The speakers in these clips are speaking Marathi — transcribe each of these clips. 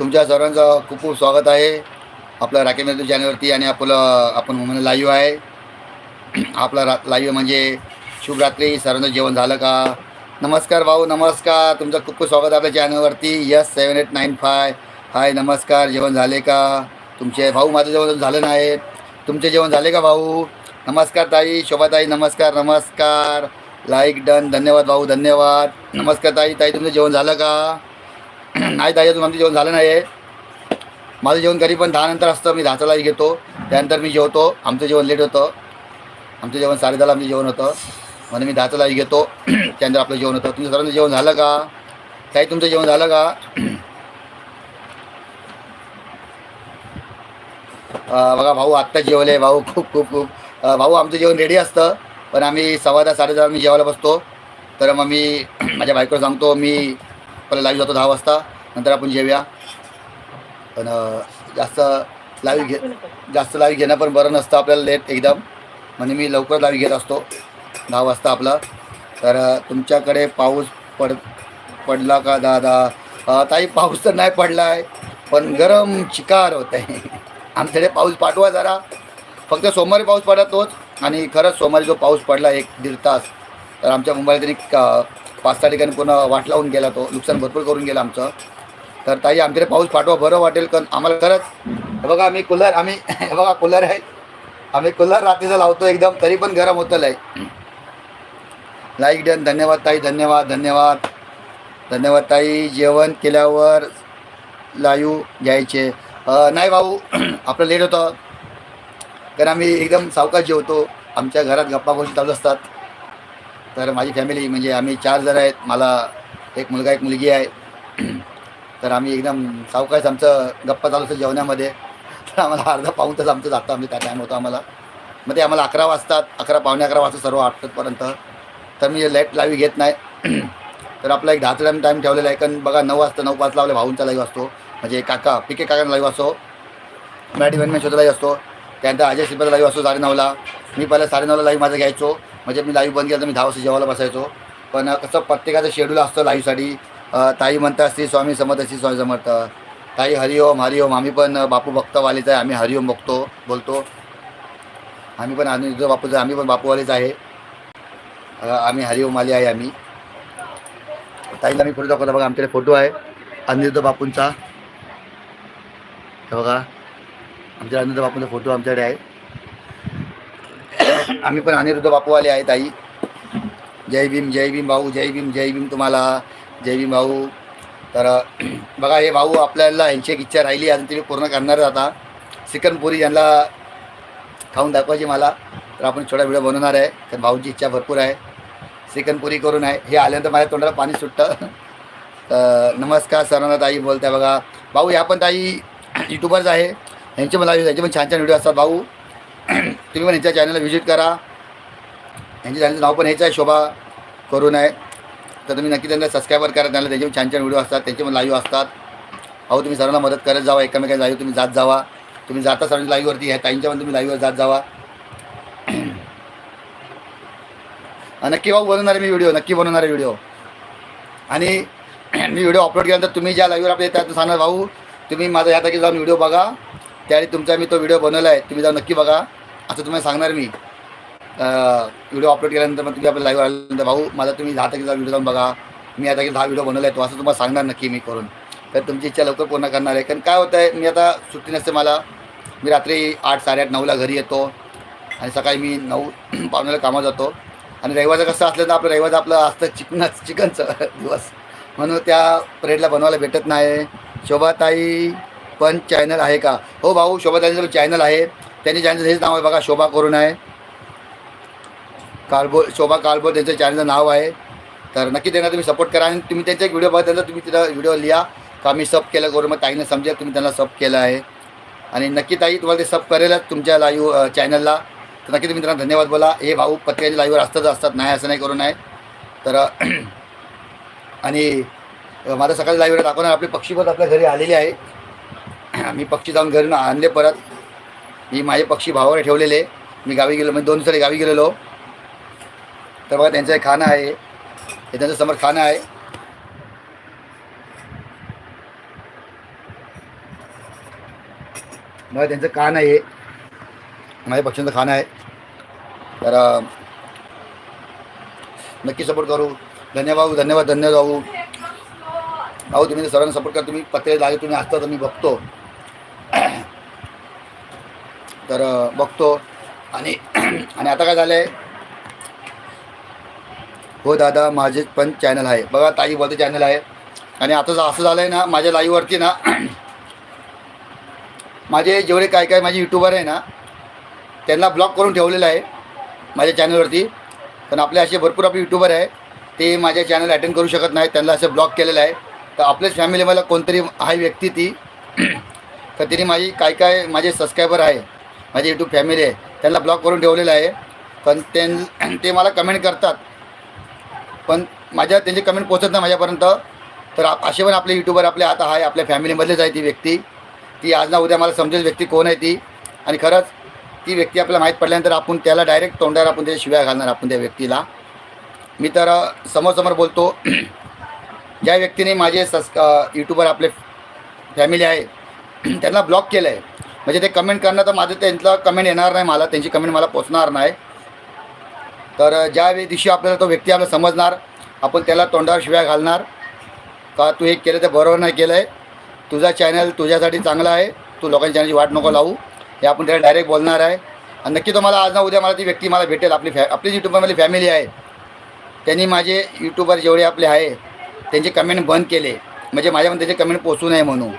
तुमच्या सर्वांचं खूप खूप स्वागत आहे. आपलं राकेश मेहता चॅनलवरती आणि आपलं आपण म्हणून लाईव्ह आहे. आपला रा लाईव्ह म्हणजे शुभरात्री सर्वांचं जेवण झालं का? नमस्कार भाऊ नमस्कार. तुमचं खूप खूप स्वागत आपल्या चॅनलवरती. Yes seven eight nine five hi नमस्कार. जेवण झाले का? तुमचे भाऊ माझं जेवण झालं नाही. तुमचे जेवण झाले का भाऊ? नमस्कार ताई शोभाताई नमस्कार नमस्कार. लाईक डन धन्यवाद भाऊ धन्यवाद. नमस्कार ताई ताई तुमचं जेवण झालं का? नाही ताई अजून आमचं जेवण झालं नाही आहे माझं जेवण घरी पण दहा नंतर असतं मी दहाचा लाईक घेतो. त्यानंतर मी जेवतो. आमचं जेवण लेट होतं. आमचं जेवण साडेदहाला आमचं जेवण होतं. म्हणून मी दहाचा लाईक घेतो. त्यानंतर आपलं जेवण होतं. तुमचं सर्वांचं जेवण झालं का? काही तुमचं जेवण झालं का? बघा भाऊ आत्ता जेवले. भाऊ खूप खूप खूप. भाऊ आमचं जेवण रेडी असतं. पण आम्ही सव्वा दहा साडे दहा मी जेवायला बसतो. तर मग मी माझ्या बायकोला सांगतो मी पहिला लाईव्ह जातो दहा वाजता. नंतर आपण जेव्या. पण जास्त लाईव्ह घे जास्त लाईव्ह घेणं पण बरं नसतं आपल्याला लेट एकदम. म्हणजे मी लवकर लाईव्ह घेत असतो. दहा वाजता आपला. तर तुमच्याकडे पाऊस पड पडला का दादा? ताई पाऊस तर नाही पडला आहे पण गरम चिकार होत. आहे आमच्याकडे पाऊस पाठवा जरा. फक्त सोमवारी पाऊस पडला तोच आणि खरंच सोमवारी जो पाऊस पडला एक दीड तास. तर आमच्या मुंबईला तरी पाच सहा ठिकाणी पूर्ण वाट लावून गेला तो. नुकसान भरपूर करून गेला आमचं. तर ताई आमच्याकडे पाऊस पाठवा बरं वाटेल कारण आम्हाला खरंच बघा आम्ही कूलर आम्ही हे बघा कूलर आहे. आम्ही कूलर रात्रीचं लावतो एकदम तरी पण गरम होतं लय. लाईक डन धन्यवाद ताई धन्यवाद धन्यवाद. धन्यवाद ताई जेवण केल्यावर लाईव घ्यायचे. नाही भाऊ आपलं लेट होतं. कारण आम्ही एकदम सावकाश जेवतो. आमच्या घरात गप्पा गोष्टी चालू असतात. तर माझी फॅमिली म्हणजे आम्ही चार जण आहेत. मला एक मुलगा एक मुलगी आहे. तर आम्ही एकदम सावकाश आमचं गप्पा चालू असतं जेवणामध्ये. तर आम्हाला अर्धा पाऊण तास आमचं जातं. आम्ही त्या टाईम होतो आम्हाला. मग ते आम्हाला अकरा वाजतात. अकरा पावणे अकरा वाजता सर्व आठपर्यंत तर मी लाइट लावी घेत नाही. तर आपला एक दहा टाईम ठेवलेला आहे. कारण बघा नऊ वाजता नऊ पाच लावले भाऊंचा लाईव्ह असतो. म्हणजे काका पिके काकांना लाईव्ह असतो. मराठी मॅन शोधा लाईव्ह असतो. त्यानंतर अजय शिल्पाचा लाईव्ह असतो साडेनऊला. मी पहिला साडेनऊला लाईव्ह माझं घ्यायचो. म्हणजे मी लाईव्ह बंद केलं तर मी दहा वाजता जेवायला बसायचो. पण कसं प्रत्येकाचं शेड्यूल असतं लाईव्हसाठी ताई म्हणतात श्री स्वामी समर्थ श्री स्वामी समर्थ. ताई हरिओम हरिओम आम्ही पण बापू भक्तवालीच आहे. आम्ही हरिओम बघतो बोलतो. आम्ही पण अनिरुद्ध बापूचं आम्ही पण बापूवालीच आहे. आम्ही हरिओम आली आहे आम्ही. ताईला मी फोटो दाखवतो. बघा आमच्याकडे फोटो आहे. अनिरुद्ध बापूंचा. हे बघा. आमच्या अनिरुद्ध बापूंचा फोटो आमच्याकडे आहे. आम्ही पण अनिरुद्ध बापूवाले आहे ताई जय भीम जय भीम भाऊ जय भीम जय भीम तुम्हाला. जय भीम भाऊ. तर बघा हे भाऊ आपल्याला यांची एक इच्छा राहिली अजून तुम्ही पूर्ण करणारच आता. चिकन पुरी यांना खाऊन दाखवायची मला. तर आपण छोटा व्हिडिओ बनवणार आहे. तर भाऊची इच्छा भरपूर आहे. चिकनपुरी करून आहे. हे आल्यानंतर माझ्या तोंडाला पाणी सुटतं. तर नमस्कार सर्वांना ताई बोलताय बघा. भाऊ ह्या पण ताई यूट्यूबर्स आहे. यांचे मला यांचे पण छान छान व्हिडिओ असतात भाऊ. तुम्ही पण यांच्या चॅनलला व्हिजिट करा. यांच्या चॅनलचं नाव पण ह्याचं आहे शोभा करून आहे. तर तुम्ही नक्की त्यांना सबस्क्राईबर करा त्यांना त्याचे पण छान छान व्हिडिओ असतात त्यांचे पण लाईव्ह असतात. भाऊ तुम्ही सर्वांना मदत करत जावा एकमेकांना लाईव्ह तुम्ही जात जावा. तुम्ही जाता सर्वांच्या लाईव्हवरती ह्या ताईंच्या पण तुम्ही लाईव्हवर जात जावा. नक्की भाऊ बनवणार आहे मी व्हिडिओ नक्की बनवणार आहे व्हिडिओ आणि मी व्हिडिओ अपलोड केल्यानंतर तुम्ही ज्या लाईव्हवर आपल्या येतात सांगणार भाऊ तुम्ही माझा ह्या तारखेला जाऊन व्हिडिओ बघा. त्यावेळी तुमचा मी तो व्हिडिओ बनवला आहे तुम्ही जाऊन नक्की बघा. असं तुम्हाला सांगणार मी. व्हिडिओ अपलोड केल्यानंतर मग तुम्ही आपल्या लाईव्ह आल्यानंतर भाऊ माझा तुम्ही दहा तारखेचा व्हिडिओ जाऊन बघा. मी आता दहा व्हिडिओ बनवला आहे तो असं तुम्हाला सांगणार नक्की मी करून. तर तुमची इच्छा लवकर पूर्ण करणार आहे. कारण काय होतं आहे मी आता सुट्टी नसते मला. मी रात्री आठ साडेआठ नऊला घरी येतो. आणि सकाळी मी नऊ पावण्याला कामात जातो. आणि रविवारचं कसं असलं तर आपलं रविवारचं आपलं असतं चिकनच चिकनचं दिवस. म्हणून त्या परेडला बनवायला भेटत नाही. शोभाताई पण चॅनल आहे का? हो भाऊ शोभाताईंचं पण चॅनल आहे. त्यांनी चॅनलचं हेच नाव आहे बघा शोभा करून आहे. कालबो शोभा कालबो त्यांचं चॅनलचं नाव आहे. तर नक्की त्यांना तुम्ही सपोर्ट करा आणि तुम्ही त्यांचा एक व्हिडिओ बघा तुम्ही तिथं व्हिडिओ लिहा. का मी सब केलं करून मग ताईनं समजेल तुम्ही त्यांना सब केलं आहे. आणि नक्की ताई तुम्हाला ते सब करेलच तुमच्या लाईव्ह चॅनलला तर नक्की तुम्ही त्यांना धन्यवाद बोला. हे भाऊ पत्रिकाच्या लाईव्हवर असतात असतात नाही असं नाही करू नये. तर आणि माझं सकाळी लाईव्हवर दाखवणार. आपले पक्षी पण आपल्या घरी आलेले आहे. मी पक्षी जाऊन घरी आणले परत. मी माझे पक्षी भावावर ठेवलेले मी गावी गेलो म्हणजे दोन दिवसाला गावी गेलेलो. तर बघा त्यांचं एक खाणं आहे. हे त्यांचं समोर खाणं आहे. मला त्यांचं कान आहे. माझ्या पक्ष्यांचं खाणं आहे. तर नक्की सपोर्ट करू. धन्यवाद धन्यवाद धन्यवाद भाऊ. भाऊ तुम्ही सर्वांना सपोर्ट करा. तुम्ही पत्रे लागे तुम्ही असता तर मी बघतो. तर बघतो. आणि आणि आता काय झालं आहे हो दादा माझे पण चॅनल आहे. बघा ताई बोलते चॅनल आहे. आणि आता जर असं झालं आहे ना माझ्या लाईव्हवरती ना माझे जेवढे काय काय माझे युट्यूबर आहे ना त्यांना ब्लॉक करून ठेवलेलं आहे माझ्या चॅनलवरती. पण आपले असे भरपूर आपले युट्यूबर आहे ते माझ्या चॅनल अटेंड करू शकत नाही त्यांना असं ब्लॉक केलेलं आहे. तर आपल्याच फॅमिलीमध्ये कोणतरी आहे व्यक्ती ती. तर तिने माझी काय काय माझे सबस्क्रायबर आहे. माझी यूट्यूब फॅमिली आहे. त्यांना ब्लॉक करून ठेवलेलं आहे. पण त्यां ते मला कमेंट करतात. पण माझ्या त्यांची कमेंट पोचत नाही माझ्यापर्यंत. तर आप- असे पण आपले युट्यूबर आपले आता आहे. आपल्या फॅमिलीमधलेच आहे ती व्यक्ती. ती आज ना उद्या मला समजेल व्यक्ती कोण आहे ती. आणि खरंच ती व्यक्ती आपल्याला माहीत पडल्यानंतर आपण त्याला डायरेक्ट तोंडावर आपण त्याच्या शिव्या घालणार आपण त्या व्यक्तीला. मी तर समोरसमोर बोलतो. ज्या व्यक्तीने माझे सस्क यूट्यूबर आपले फॅमिली आहे त्यांना ब्लॉक केलं आहे म्हणजे ते कमेंट करणं तर माझं त्यांचा कमेंट येणार नाही मला त्यांची कमेंट मला पोचणार नाही. तर ज्या दिवशी आपल्याला तो व्यक्ती आपल्याला समजणार आपण त्याला तोंडावर शिव्या घालणार का तू हे केलं तर बरोबर नाही केलं आहे तुझा चॅनल तुझ्यासाठी चांगला आहे तू लोकांच्या चॅनलची वाट नको लावू हे आपण त्याला डायरेक्ट बोलणार आहे. आणि नक्की तो मला आज ना उद्या मला ती व्यक्ती मला भेटेल आपली फॅ आपली यूट्यूबरमधली फॅमिली आहे. त्यांनी माझे यूट्यूबर जेवढे आपले आहे त्यांचे कमेंट बंद केले. म्हणजे माझ्यामध्ये त्याचे कमेंट पोचू नये म्हणून.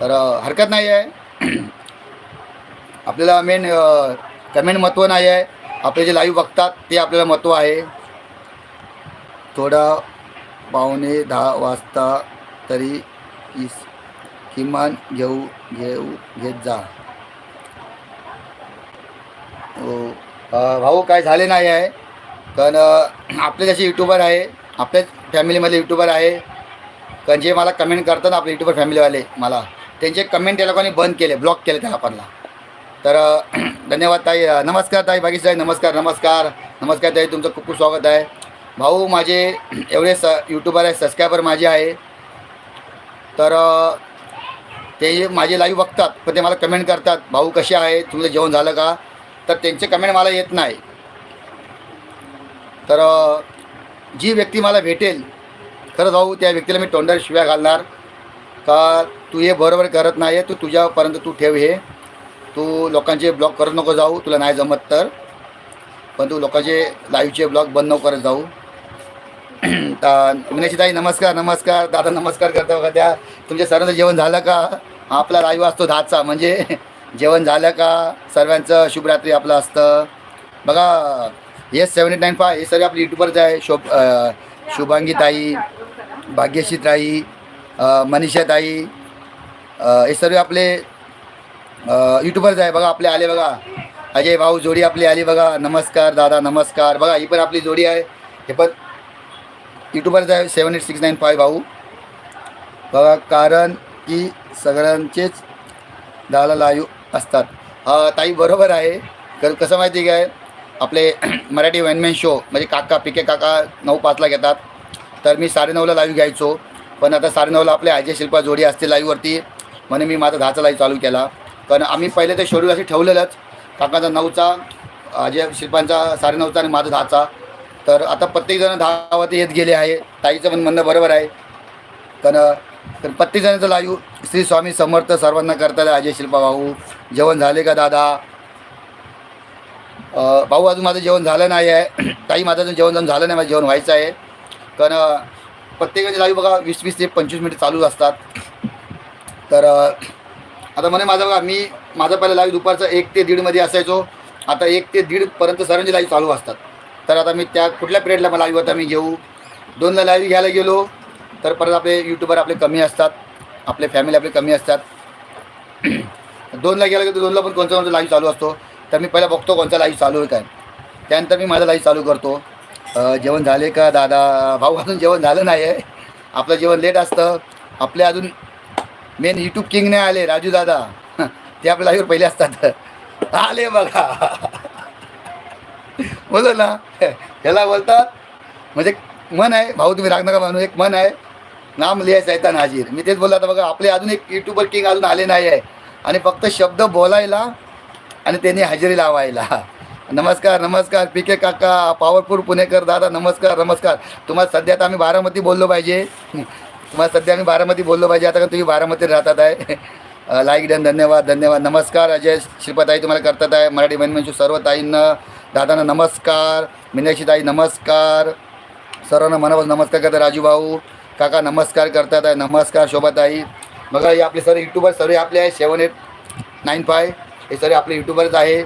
तर हरकत नाही आहे. आपल्याला मेन कमेंट महत्त्व नाही आहे. आपले जे लाईव्ह बघतात ते आपल्याला महत्त्व आहे. थोडा पावणे दहा वाजता तरी इस किमान घेऊ घेऊ घेत जा. हो. भाऊ काय झाले नाही आहे. कारण आपले जसे यूट्यूबर आहे आपल्याच फॅमिलीमधले यूट्यूबर आहे. कारण जे मला कमेंट करतात ना आपले यूट्यूबर फॅमिलीवाले मला. त्यांचे कमेंट त्या लोकांनी बंद केले ब्लॉक केले त्या लोकांना तर धन्यवाद ताई. नमस्कार ताई बागीश ताई नमस्कार नमस्कार. नमस्कार ताई तुमचं खूप खूप स्वागत आहे. भाऊ माझे एवढे स यूट्यूबर आहे सबस्क्रायबर माझे आहे. तर ते माझे लाईव्ह बघतात पण ते मला कमेंट करतात भाऊ कसे आहे? तुमचं जेवण झालं का? तर त्यांचे कमेंट मला येत नाही. तर जी व्यक्ती मला भेटेल खरंच भाऊ त्या व्यक्तीला मी तोंडावर शिव्या घालणार. का तू हे बरोबर करत नाही आहे तू तुझ्यापर्यंत तू ठेव हे. तू लोकांचे ब्लॉग करत नको जाऊ तुला नाही जमत तर. पण तू लोकांचे लाईव्हचे ब्लॉग बंद नको करत जाऊ. तर मीनाक्षी ताई नमस्कार नमस्कार. दादा नमस्कार करता बघा त्या. तुमच्या सर्वांचं जेवण झालं का? आपला लाईव्ह असतो दहाचा म्हणजे जेवण झालं का? सर्वांचं शुभरात्री आपलं असतं. बघा yes seven eight nine five हे सर्व आपले यूट्यूबरच आहे. शोभ शुभांगीताई शुभांगी ताई भाग्यश्री ताई मनीषाताई मनीषा ताई हे सर्व आपले युट्यूबर्स आहे. बघा आपले आले बघा. अजय भाऊ जोडी आपली आली बघा. नमस्कार दादा नमस्कार. बघा ही पण आपली जोडी आहे. हे पण युट्यूबर्स आहे seven eight six nine five भाऊ. बघा कारण की सगळ्यांचेच दहाला लाईव्ह असतात. ताई बरोबर आहे. तर कसं माहिती आहे काय? आपले मराठी वॅनमॅन शो म्हणजे काका पिके काका नऊ पाचला घेतात. तर मी साडेनऊला लाईव्ह घ्यायचो. पण आता साडेनऊला आपले अजय शिल्पा जोडी असते लाईव्हवरती म्हणून मी माझा दहाचा लाईव्ह चालू केला. कारण आम्ही पहिले ते शेड्यूल असे ठेवलेलंच. काकाचा नऊचा अजय शिल्पांचा साडेनऊचा आणि माझा दहाचा. तर आता प्रत्येकजण दहावरती येत गेले आहे. ताईचं पण म्हणणं बरोबर आहे. कारण तर प्रत्येकजणाचं लाईव्ह श्री स्वामी समर्थ सर्वांना करतात अजय शिल्पा भाऊ. जेवण झाले का दादा? भाऊ अजून माझं जेवण झालं नाही आहे. ताई माझं अजून जेवण जाऊन झालं नाही. माझं जेवण व्हायचं आहे. कारण प्रत्येकाचे लाईव्ह बघा वीस वीस ते पंचवीस मिनिट चालू असतात. तर आता म्हणे माझं बघा मी माझा पहिलं लाईव्ह दुपारचं एक ते दीडमध्ये असायचो. आता एक ते दीडपर्यंत सरांचे लाईव्ह चालू असतात. तर आता मी त्या कुठल्या पिरियडला मला लाईव्ह आता मी घेऊ? दोनला लाईव्ह घ्यायला गेलो तर परत आपले यूट्यूबर आपले कमी असतात. आपले फॅमिली आपले कमी असतात. दोनला गेला की तर दोनला पण कोणता कोणता लाईव्ह चालू असतो. तर मी पहिला बघतो कोणता लाईव्ह चालू आहे काय. त्यानंतर मी माझा लाईव्ह चालू करतो. जेवण झाले का दादा? भाऊ अजून जेवण झालं नाही आहे आपलं जेवण लेट असतं. आपले अजून मेन यूट्यूब किंग नाही आले राजू दादा. ते आपल्या लाईव्हवर पहिले असतात. आले बघा. बोलो ना. ह्याला बोलतात म्हणजे मन आहे. भाऊ तुम्ही राग नका म्हणून एक मन आहे. नाम लिहायचं आहे हाजीर. मी तेच बोलला आता बघा आपले अजून एक युट्यूबर किंग अजून आले नाही आहे आणि फक्त शब्द बोलायला आणि त्यांनी हजेरी लावायला. नमस्कार नमस्कार पी के काका पॉवरफुल पुणेकर दादा नमस्कार नमस्कार. तुम्हाला सध्या आता आम्ही बारामती बोललो पाहिजे. तुम्हाला सध्या आम्ही बारामती बोललो पाहिजे. आता का तुम्ही बारामती राहतात आहे. लाईक डन धन्यवाद धन्यवाद. नमस्कार अजय श्रीपताई तुम्हाला करतात आहे. मराठी बहिण सर्व ताईंना दादांना नमस्कार. मीनाक्षी ताई नमस्कार. सर्वांना मनापासून नमस्कार करतात. राजू भाऊ काका नमस्कार करतात आहे. नमस्कार शोभाताई. बघा हे आपले सर्व यूट्यूबर सर्व आपले आहे सेवन एट नाईन फाय. हे सर्व आपले यूट्यूबरच आहे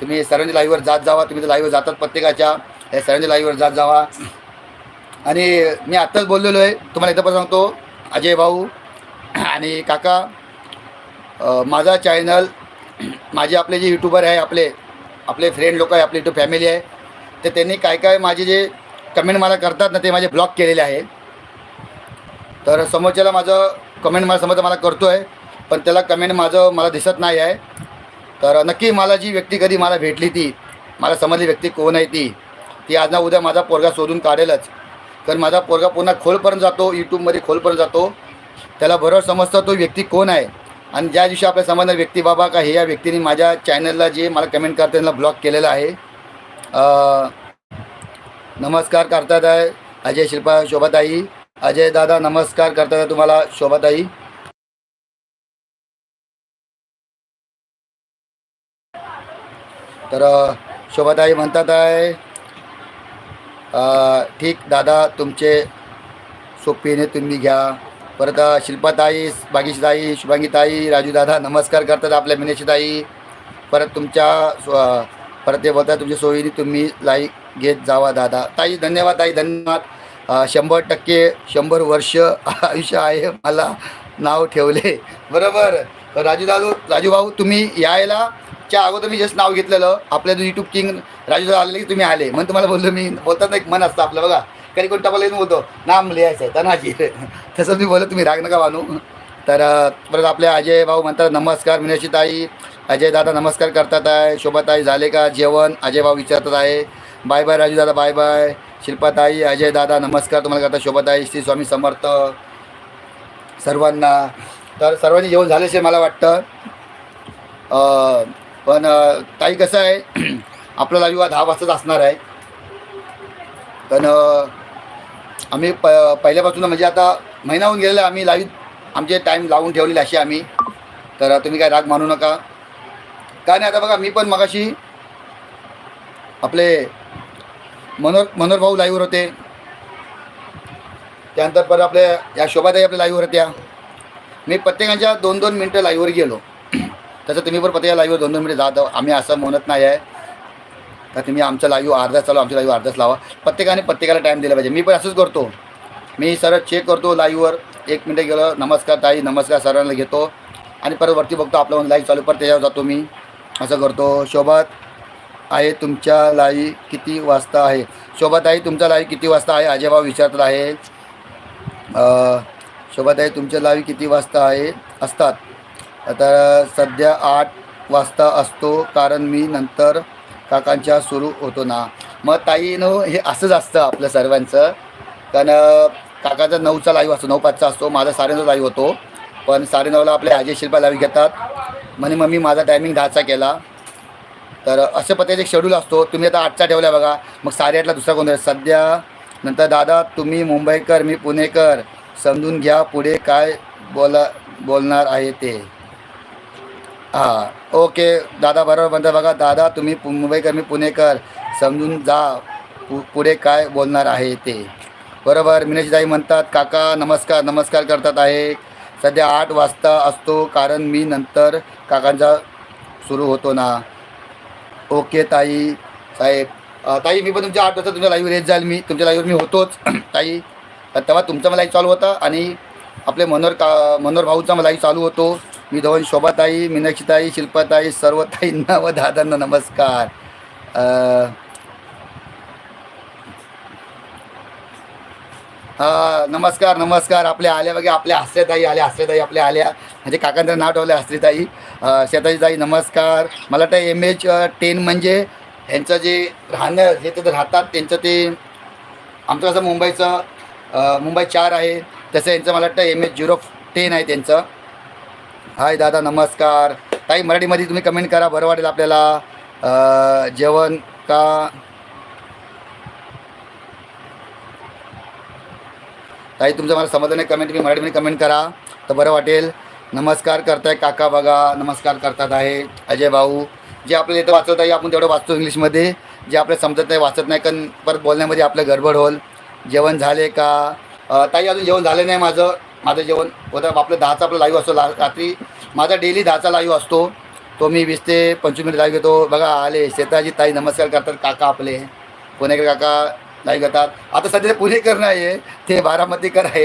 तुम्ही सर्वांच्या लाईव्हवर जात जावा तुम्ही तर लाईव्हवर जातात प्रत्येकाच्या. या सर्वांच्या लाईव्हवर जात जावा. आणि मी आत्ताच बोललेलो आहे तुम्हाला इथं पण सांगतो अजय भाऊ आणि काका माझा चॅनल माझे आपले जे यूट्यूबर आहे आपले आपले फ्रेंड लोक आहे आपली यूट्यूब फॅमिली आहे तर त्यांनी काय काय माझे जे कमेंट मला करतात ना ते माझे ब्लॉक केलेले आहे. तर समोरच्याला माझं कमेंट मला समजा मला करतो आहे पण त्याला कमेंट माझं मला दिसत नाही आहे. तर नक्की मला जी व्यक्ती कधी मला भेटली ती मला समजली व्यक्ती कोण आहे ती ती आज ना उद्या माझा पोरगा शोधून काढेलच. कारण माझा पोरगा पुन्हा खोलपर्यंत जातो यूट्यूबमध्ये खोलपर्यंत जातो. त्याला बरोबर समजतं तो व्यक्ती कोण आहे. आणि ज्या दिवशी आपल्या समजणार व्यक्ती बाबा का हे या व्यक्तीने माझ्या चॅनलला जे मला कमेंट करते त्यांना ब्लॉक केलेलं आहे. नमस्कार करतात आहे अजय शिल्पा शोभाताई. अजय दादा नमस्कार करतात तुम्हाला शोभाताई. तर शोभाताई म्हणतात आहे ठीक दादा तुमचे सोपीने तुम्ही घ्या. परत शिल्पाताई बागीशीताई शुभांगीताई राजूदादा नमस्कार करतात आपल्या मिनेशताई. परत तुमच्या स्व- परत ते बोलतात तुमच्या सोयीने तुम्ही लाईक घेत जावा दादा. ताई धन्यवाद ताई धन्यवाद. शंभर टक्के शंभर वर्ष आयुष्य आहे मला नाव ठेवले. बरोबर. राजू दादू राजू भाऊ तुम्ही यायला च्या अगोदर मी जस्ट नाव घेतलेलं. आपल्या युट्यूब किंग राजू आले आलेले की तुम्ही आले. म्हणून तुम्हाला बोललो मी. बोलताना एक मन असतं आपलं बघा. कधी कोण टपाला येऊन बोलतो नाम लिहायचं आहे तनाजी. तसं मी बोलत तुम्ही राग नका मानू. तर परत आपले अजय भाऊ म्हणतात नमस्कार मीनाक्षी ताई अजय दादा नमस्कार करतात आहे. शोभाताई झाले का? जेवण. अजय भाऊ विचारतात आहे. बाय बाय राजू दादा बाय बाय. शिल्पाताई अजय दादा नमस्कार. तुम्हाला करतात शोभाताई श्री स्वामी समर्थ. सर्वांना. तर सर्वांनी जेवण झाल्याशिवाय मला वाटतं पण ताई कसं आहे आपला लाईव्ह दहा वाजताच असणार आहे. पण आम्ही प पहिल्यापासून म्हणजे आता महिना होऊन गेलेला आम्ही लाईव्ह आमचे टाईम लावून ठेवलेले असे आम्ही. तर तुम्ही काय राग मानू नका. काय नाही आता बघा मी पण मगाशी आपले मनोहर मनोहर भाऊ लाईव्हवर होते. त्यानंतर परत आपल्या या शोभाताई आपल्या लाईव्हवर होत्या. मी प्रत्येकाच्या दोन दोन मिनटं लाईव्हवर गेलो. तसं तुम्ही पण प्रत्येका लाईव्हवर दोन दोन मिनिटं जात आम्ही असं म्हणत नाही आहे. तर तुम्ही आमचं लाईव्ह अर्धा चालू आमच्या लाईव्ह अर्धाच लावा. प्रत्येकाने प्रत्येकाला टाईम दिला पाहिजे. मी पण असंच करतो. मी सरळ चेक करतो लाईव्हवर एक मिनटं गेलं नमस्कार ताई नमस्कार सरांना घेतो. आणि परत वरती बघतो आपलं लाईव्ह चालू परत त्याच्यावर जातो मी. असं करतो. शोभात आहे तुमच्या लाई किती वाजता आहे? शोभाताई तुमचा लाईव्ह किती वाजता आहे? अजय विचारत आहे. शोभाताई तुमच्या लाईव्ह किती वाजता आहे? असतात. आता सध्या आठ वाजता असतो कारण मी नंतर काकांच्या सुरू होतो ना. मग ताईनो हे असंच असतं आपलं सर्वांचं. कारण काकाचा नऊचा लाईव्ह असतो नऊ पाचचा असतो माझा साडेनऊ लाईव्ह होतो. पण साडेनऊला आपले अजय शिल्पा लाईव्ह घेतात. म्हणे मग मी माझा टायमिंग दहाचा केला. तर अशा पद्धतीचे एक शेड्यूल असतो. तुम्ही आता आठचा ठेवला बघा. मग साडेआठला दुसरा कोण सध्या नंतर दादा तुम्ही मुंबईकर मी पुणेकर. समजून घ्या पुढे काय बोला बोलणार आहे ते. हां ओके. दादा बरोबर म्हणता बघा. दादा तुम्ही पु- मुंबईकर मी पुणेकर समजून जा पु पुढे काय बोलणार आहे ते. बरोबर मीनाक्षीताई म्हणतात काका नमस्कार. नमस्कार करतात आहे. सध्या आठ वाजता असतो कारण मी नंतर काकांचा सुरू होतो ना. ओके ताई. साहेब ताई मी पण तुमच्या आठ वाजता तुमच्या लाईव्ह येत जाईल. मी तुमच्या लाईव्हवर मी होतोच. ताई तेव्हा तुमचा मला लाईव्ह चालू होता आणि आपले मनोहर का मनोहर भाऊचा मला लाईव्ह चालू होतो. मी दोन शोभाताई मीनाक्षीताई शिल्पाताई सर्व ताईंना व दादांना नमस्कार. हा नमस्कार नमस्कार. आपल्या आल्या बघा आपल्या हास्यताई आल्या हास्यताई आपल्या आल्या. म्हणजे काकांचं नाव ठेवलं हास्यताई शेताजीताई नमस्कार. मला वाटतं एम एच टेन म्हणजे यांचं जे राहणं जे तिथं राहतात त्यांचं ते आमचं कसं मुंबईचं मुंबई चार आहे. तसं यांचं मला वाटतं एम एच झिरो टेन आहे त्यांचं. हाय दादा नमस्कार. ताई मराठीमध्ये तुम्ही कमेंट करा बरं वाटेल आपल्याला. जेवण का? ताई तुमचं मला समजलं नाही कमेंट तुम्ही मराठीमध्ये कमेंट करा तर बरं वाटेल. नमस्कार करताय काका बघा नमस्कार करतात आहे अजय भाऊ. जे आपल्याला इथं वाचवत आहे आपण तेवढं वाचतो इंग्लिशमध्ये. जे आपल्याला समजत नाही वाचत नाही कारण परत बोलण्यामध्ये आपलं गडबड होईल जेवण झाले का? ताई अजून जेवण झालं नाही माझं. माझं जेवण होतं आपलं दहाचा आपलं लाईव्ह असतो ला रात्री. माझा डेली दहाचा लाईव्ह असतो. तो मी वीस ते पंचवीस मिनिट लाईव्ह घेतो. बघा आले शेताजी ताई नमस्कार करतात काका आपले. पुणेकर काका लाईव्ह घेतात. आता सध्या पुणेकर नाही आहे ते बारामतीकर आहे.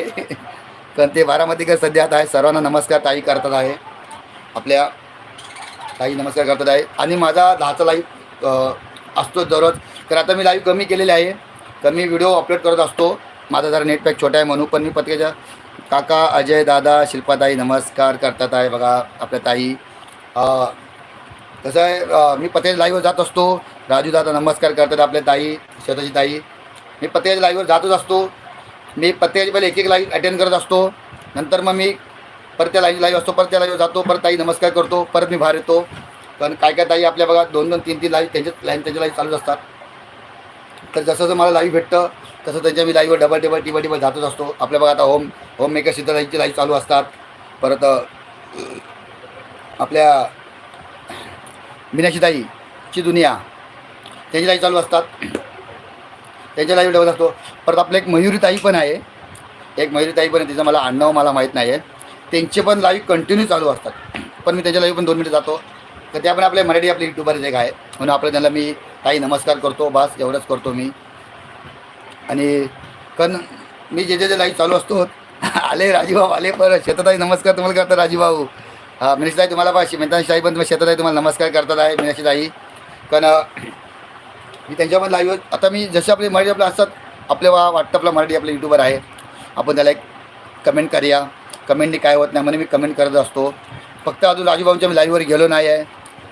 कारण ते बारामतीकर सध्या आता आहे. सर्वांना नमस्कार ताई करतात आहे. आपल्या ताई नमस्कार करतात आहे. आणि माझा दहाचा लाईव्ह असतो दररोज. तर आता मी लाईव्ह कमी केलेले आहे. कमी व्हिडिओ अपलोड करत असतो. माझा जरा नेटपॅक छोटा आहे म्हणून पण मी पत्रिकेच्या काका अजय दादा शिल्पाताई नमस्कार करतात आहे बघा आपल्या ताई. कसं आहे मी पतेज लाईव्हवर जात असतो. राजू दादा नमस्कार करतात आपल्या ताई स्वतःची ताई. मी पतेज लाईव्हवर जातच असतो. मी पतेज पहिले एक एक लाईव्ह अटेंड करत असतो. नंतर मग मी परत त्या लाईव्ह लाईव्ह असतो परत त्या लाईव्ह जातो परत ताई नमस्कार करतो परत मी बाहेर येतो. कारण काय काय ताई आपल्या बघा दोन दोन तीन तीन लाईव्ह त्यांच्याच लाईन त्यांच्या लाईव्ह चालूच असतात. तर जसं जसं मला लाईव्ह भेटतं तसं त्यांच्या मी लाईव्हवर डबल टेबल टिबल टिबल जातच असतो. आपल्या बघा आता होम होम मेकर सीताताईंची लाईव्ह चालू असतात. परत आपल्या मीनाक्षी दुनिया त्यांची लाईव्ह चालू असतात. त्यांच्या लाईव्ह डबल असतो. परत आपलं एक मयुरीताई पण आहे. एक मयुरीताई पण आहे तिचं मला आडनाव मला माहीत नाही आहे त्यांचे पण लाईव्ह कंटिन्यू चालू असतात. पण मी त्यांच्या लाईव्ह पण दोन मिनिटं जातो. तर त्या पण आपले मराठी आपले युट्यूबर एक आहे म्हणून आपलं त्यांना मी काही नमस्कार करतो. बस एवढंच करतो मी. आणि कारण मी जे जे जे लाईव्ह चालू असतो आले राजीभाऊ आले परत. शेताताई नमस्कार तुम्हाला करतात राजीभाऊ. हा मीनाक्षी तुम्हाला पाशी मीनाक्षी पण शेतात आहे तुम्हाला नमस्कार करतात आहे मीनाक्षी ताई कारण मी त्यांच्या पण लाईव्ह आता मी जसे आपले मराठी आपलं असतात आपले वा वाटतं आपलं मराठी आपलं युट्यूबर आहे. आपण त्याला एक कमेंट करूया. कमेंटनी काय होत नाही म्हणून मी कमेंट करत असतो. फक्त अजून राजूभाऊंच्या मी लाईव्हवर गेलो नाही आहे.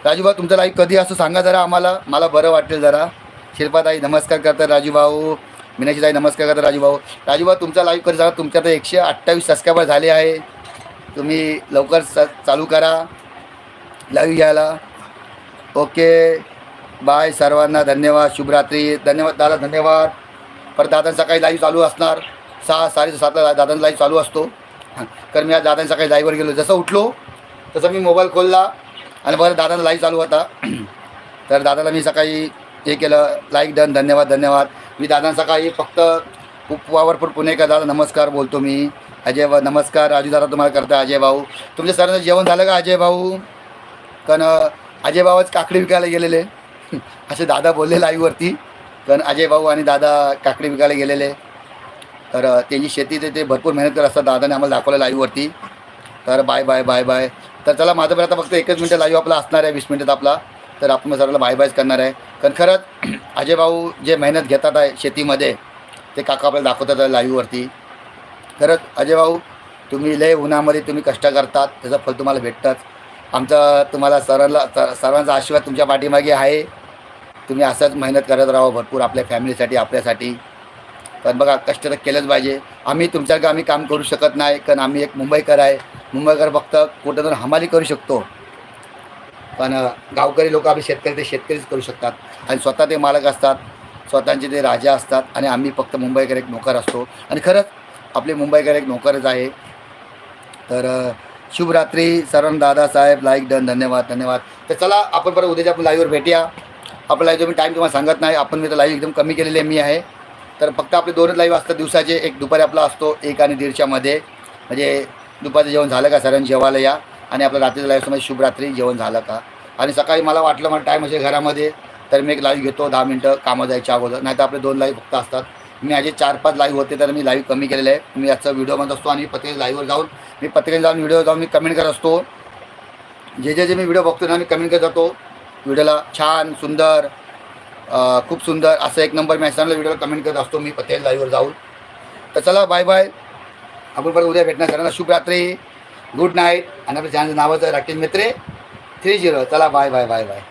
राजूभाऊ तुमचं लाईव्ह कधी असं सांगा जरा आम्हाला. मला बरं वाटेल जरा. शिल्पाताई नमस्कार करतात राजूभाऊ. मीनाक्षीताई नमस्कार करता राजूभाऊ. राजूभाऊ तुमचा लाईव्ह कधी सांगा तुमच्या आता एकशे अठ्ठावीस सबस्क्रायबर झाले आहे. तुम्ही लवकर स चालू करा. लाईव्ह घ्यायला. ओके बाय सर्वांना. धन्यवाद. शुभरात्री. धन्यवाद दादा धन्यवाद. परत दादा सकाळी लाईव्ह चालू असणार. सहा साडे सातला दादांचा लाईव्ह चालू असतो. कारण मी आज दादा सकाळी लाईव्हवर गेलो. जसं उठलो तसं मी मोबाईल खोलला. आणि बरं दादाचा लाईव्ह चालू होता. तर दादाला मी सकाळी हे केलं. लाईक डन धन्यवाद धन्यवाद. मी दादा सकाळी फक्त उपवावरपूर पुणे पुणेकर दादा नमस्कार बोलतो मी. अजय भाऊ नमस्कार. राजू दादा तुम्हाला करता अजय भाऊ. तुमच्या सरांचं जेवण झालं का अजय भाऊ? कारण अजय भाऊच काकडी विकायला गेलेले. असे दादा बोलले लाईव्हवरती कारण अजय भाऊ आणि दादा काकडी विकायला गेलेले. तर त्यांची शेती ते ते भरपूर मेहनत करत असतात. दादाने आम्हाला दाखवलं लाईव्हवरती तर बाय बाय बाय बाय तर चला माझं पण आता फक्त एकच मिनटं लाईव्ह आपला असणार आहे वीस मिनिटात आपला. तर आपण मग सर्वांना बाय बायच करणार आहे. कारण खरंच अजय भाऊ जे मेहनत घेतात आहे शेतीमध्ये ते काका आपल्याला दाखवतात आहे लाईव्हवरती खरंच अजय भाऊ तुम्ही लय उन्हामध्ये तुम्ही कष्ट करतात त्याचं फल तुम्हाला भेटतंच. आमचा तुम्हाला सर्वांना सर्वांचा आशीर्वाद तुमच्या पाठीमागे आहे. तुम्ही असंच मेहनत करत राहा भरपूर आपल्या फॅमिलीसाठी आपल्यासाठी. पण बघा कष्ट तर केलंच पाहिजे. आम्ही तुमच्यासारखं आम्ही काम करू शकत नाही कारण आम्ही एक मुंबईकर आहे. मुंबईकर फक्त कुठं तर हमाली करू शकतो. पण गावकरी लोक आम्ही शेतकरी ते शेतकरीच करू शकतात. आणि स्वतः ते मालक असतात स्वतःचे ते राजा असतात आणि आम्ही फक्त मुंबईकर एक नोकर असतो. आणि खरंच आपले मुंबईकर एक नोकरच आहे. तर शुभरात्री सरण दादासाहेब लाईक डन धन्यवाद धन्यवाद. तर चला आपण परत उद्याच्या आपण लाईव्हवर भेटूया. आपण लाईव्ह मी टाईम तुम्हाला सांगत नाही आपण मी तर लाईव्ह एकदम कमी केलेले मी आहे. तर फक्त आपले दोनच लाईव्ह असतात दिवसाचे एक दुपारी आपला असतो एक आणि दीडच्यामध्ये म्हणजे दुपारचं जेवण झालं का सरांनी जेवायला या. आणि आपलं रात्रीचं लाईव्ह समज शुभरात्री जेवण झालं का? आणि सकाळी मला वाटलं मला टाईम असेल घरामध्ये तर मी एक लाईव्ह घेतो दहा मिनटं कामं जायच्या अगोदर. नाही तर आपले दोन लाईव्ह फक्त असतात. मी माझे चार पाच लाईव्ह होते तर मी लाईव्ह कमी केलेलं आहे. मी याचा व्हिडिओ म्हणत असतो आणि पत्रिका लाईव्हवर जाऊन मी पत्रिकेत जाऊन व्हिडिओ जाऊन मी कमेंट करत असतो. जे जे जे मी व्हिडिओ बघतो ना मी कमेंट करत जातो. व्हिडिओला छान सुंदर खूप सुंदर असं एक नंबर मी असताना व्हिडिओला कमेंट करत असतो मी पत्रिका लाईव्हवर जाऊन. तर चला बाय बाय आपण परत उद्या भेटणार. सरांना शुभरात्री गुड नाईट. आणि आपल्या चॅनल नावाचं राकेश मित्रे. Three zero. चला बाय बाय बाय बाय.